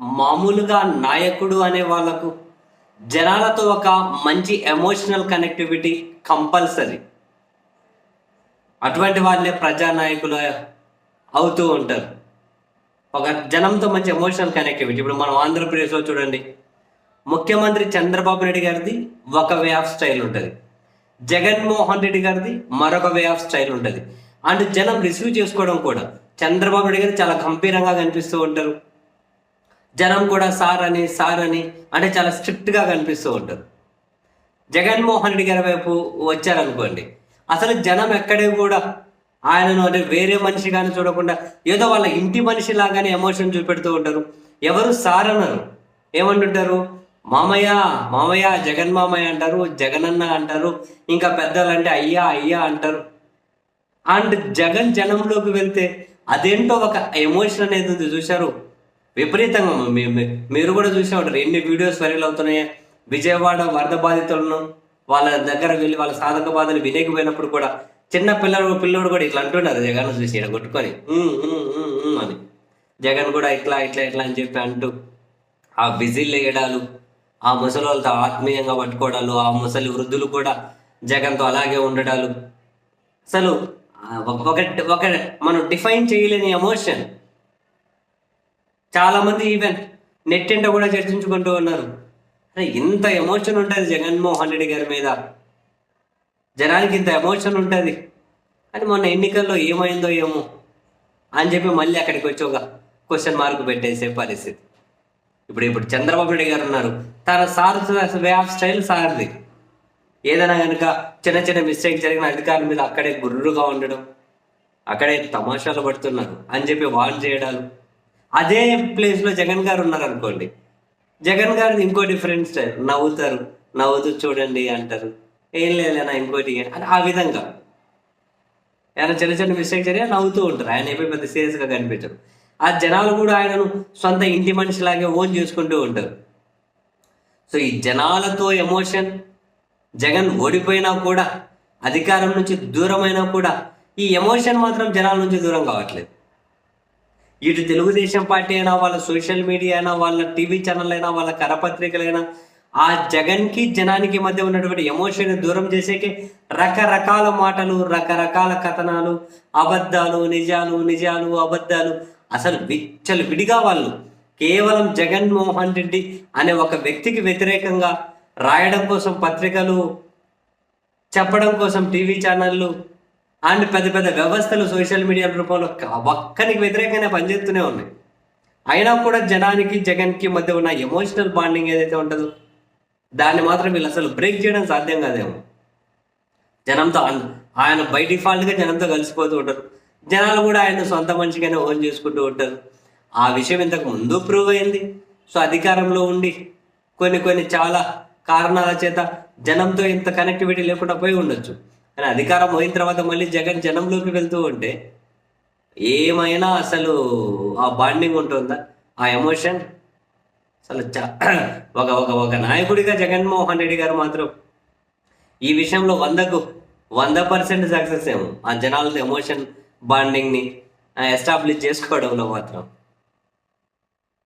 మామూలుగా నాయకుడు అనే వాళ్ళకు జనాలతో ఒక మంచి ఎమోషనల్ కనెక్టివిటీ కంపల్సరీ అటువంటి వాళ్ళే ప్రజానాయకులు అవుతూ ఉంటారు. ఒక జనంతో మంచి ఎమోషనల్ కనెక్టివిటీ ఇప్పుడు మనం ఆంధ్రప్రదేశ్లో చూడండి. ముఖ్యమంత్రి చంద్రబాబు నాయుడు గారిది ఒక వే ఆఫ్ స్టైల్ ఉంటుంది. జగన్మోహన్ రెడ్డి గారిది మరొక వే ఆఫ్ స్టైల్ ఉంటుంది. అండ్ జనం రిసీవ్ చేసుకోవడం కూడా. చంద్రబాబు నాయుడు గారు చాలా గంభీరంగా కనిపిస్తూ ఉంటారు. జనం కూడా సార్ అని సార్ అని అంటే చాలా స్ట్రిక్ట్గా కనిపిస్తూ ఉంటారు జగన్మోహన్ రెడ్డి గారి వైపు వచ్చారనుకోండి అసలు జనం ఎక్కడే కూడా ఆయనను అంటే వేరే మనిషి కానీ చూడకుండా ఏదో వాళ్ళ ఇంటి మనిషి లాగానే ఎమోషన్ చూపెడుతూ ఉంటారు. ఎవరు సార్ అన్నారు ఏమంటుంటారు? మామయ్య మామయ్య జగన్ మామయ్య అంటారు జగనన్న అంటారు ఇంకా పెద్దలంటే అయ్యా అయ్యా అంటారు. అండ్ జగన్ జనంలోకి వెళ్తే అదేంటో ఒక ఎమోషన్ అనేది ఉంది చూశారు? విపరీతంగా మీ- మీరు కూడా చూసే ఉంటారు. ఎన్ని వీడియోస్ వైరల్ అవుతున్నాయి. విజయవాడ వరద బాధితులను వాళ్ళ దగ్గర వెళ్ళి వాళ్ళ సాధక బాధలు వినేకపోయినప్పుడు కూడా చిన్న పిల్లలు పిల్లోడు కూడా ఇట్లా అంటున్నారు. జగన్ చూసి ఇక్కడ కొట్టుకొని అని. జగన్ కూడా ఇట్లా ఇట్లా ఇట్లా అని చెప్పి అంటూ ఆ విజిల్ వేయడాలు ఆ ముసలి వాళ్ళతో ఆత్మీయంగా పట్టుకోవడాలు ఆ ముసలి వృద్ధులు కూడా జగన్తో అలాగే ఉండడాలు. అసలు ఒక ఒక- ఒక మనం డిఫైన్ చేయలేని ఎమోషన్ చాలా మంది నెట్ నెట్టింట కూడా చర్చించుకుంటూ ఉన్నారు. అరే ఇంత ఎమోషన్ ఉంటుంది జగన్మోహన్ రెడ్డి గారి మీద. జనానికి ఇంత ఎమోషన్ ఉంటుంది. అని మొన్న ఎన్నికల్లో ఏమైందో ఏమో అని చెప్పి మళ్ళీ అక్కడికి వచ్చి ఒక క్వశ్చన్ మార్క్ పెట్టేసే పరిస్థితి. ఇప్పుడు ఇప్పుడు చంద్రబాబు నాయుడు గారు ఉన్నారు. తన సార్ వే ఆఫ్ స్టైల్ సార్ది. ఏదైనా కనుక చిన్న చిన్న మిస్టేక్ జరిగిన అధికారుల మీద అక్కడే గుర్రుగా ఉండడం అక్కడే తమాషాలు పడుతున్నారు అని చెప్పి వార్న్ చేయడాలు. అదే ప్లేస్లో జగన్ గారు ఉన్నారు అనుకోండి జగన్ గారు ఇంకో డిఫరెంట్ స్టైల్ నవ్వుతారు. నవ్వుతూ చూడండి అంటారు. ఏం లేదన్నా ఇంకోటి అని ఆ విధంగా. ఏమైనా చిన్న చిన్న మిస్టేక్ జరిగినా నవ్వుతూ ఉంటారు. ఆయన ఎప్పుడు పెద్ద సీరియస్గా కనిపించరు. ఆ జనాలు కూడా ఆయనను సొంత ఇంటి మనిషిలాగే ఓన్ చేసుకుంటూ ఉంటారు. సో ఈ జనాలతో ఎమోషన్ జగన్ ఓడిపోయినా కూడా అధికారం నుంచి దూరమైనా కూడా ఈ ఎమోషన్ మాత్రం జనాల నుంచి దూరం కావట్లేదు. ఇటు తెలుగుదేశం పార్టీ అయినా వాళ్ళ సోషల్ మీడియా అయినా వాళ్ళ టీవీ ఛానల్ అయినా వాళ్ళ కరపత్రికలైనా ఆ జగన్కి జనానికి మధ్య ఉన్నటువంటి ఎమోషన్ దూరం చేసేకి రకరకాల మాటలు రకరకాల కథనాలు అబద్ధాలు నిజాలు నిజాలు అబద్ధాలు అసలు విచ్చలు విడిగా వాళ్ళు కేవలం జగన్మోహన్ రెడ్డి అనే ఒక వ్యక్తికి వ్యతిరేకంగా రాయడం కోసం పత్రికలు చెప్పడం కోసం టీవీ ఛానళ్ళు అండ్ పెద్ద పెద్ద వ్యవస్థలు సోషల్ మీడియా రూపంలో ఒక్కరికి వ్యతిరేకంగా పనిచేస్తూనే ఉన్నాయి. అయినా కూడా జనానికి జగన్కి మధ్య ఉన్న ఎమోషనల్ బాండింగ్ ఏదైతే ఉంటుందో దాన్ని మాత్రం వీళ్ళు అసలు బ్రేక్ చేయడం సాధ్యం కాదేమో. జనంతో అన్- ఆయన బై డిఫాల్ట్గా జనంతో కలిసిపోతూ ఉంటారు. జనాలు కూడా ఆయన సొంత మనిషిగానే ఓన్ చేసుకుంటూ ఉంటారు. ఆ విషయం ఇంతకు ముందు ప్రూవ్ అయింది. సో అధికారంలో ఉండి కొన్ని కొన్ని చాలా కారణాల చేత జనంతో ఇంత కనెక్టివిటీ లేకుండా పోయి ఉండొచ్చు. కానీ అధికారం పోయిన తర్వాత మళ్ళీ జగన్ జనంలోకి వెళ్తూ ఉంటే ఏమైనా అసలు ఆ బాండింగ్ ఉంటుందా? ఆ ఎమోషన్ అసలు ఒక ఒక ఒక నాయకుడిగా జగన్మోహన్ రెడ్డి గారు మాత్రం ఈ విషయంలో వందకు వంద పర్సెంట్ సక్సెస్ ఏమో. ఆ జనాలతో ఎమోషన్ బాండింగ్ని ఎస్టాబ్లిష్ చేసుకోవడంలో మాత్రం.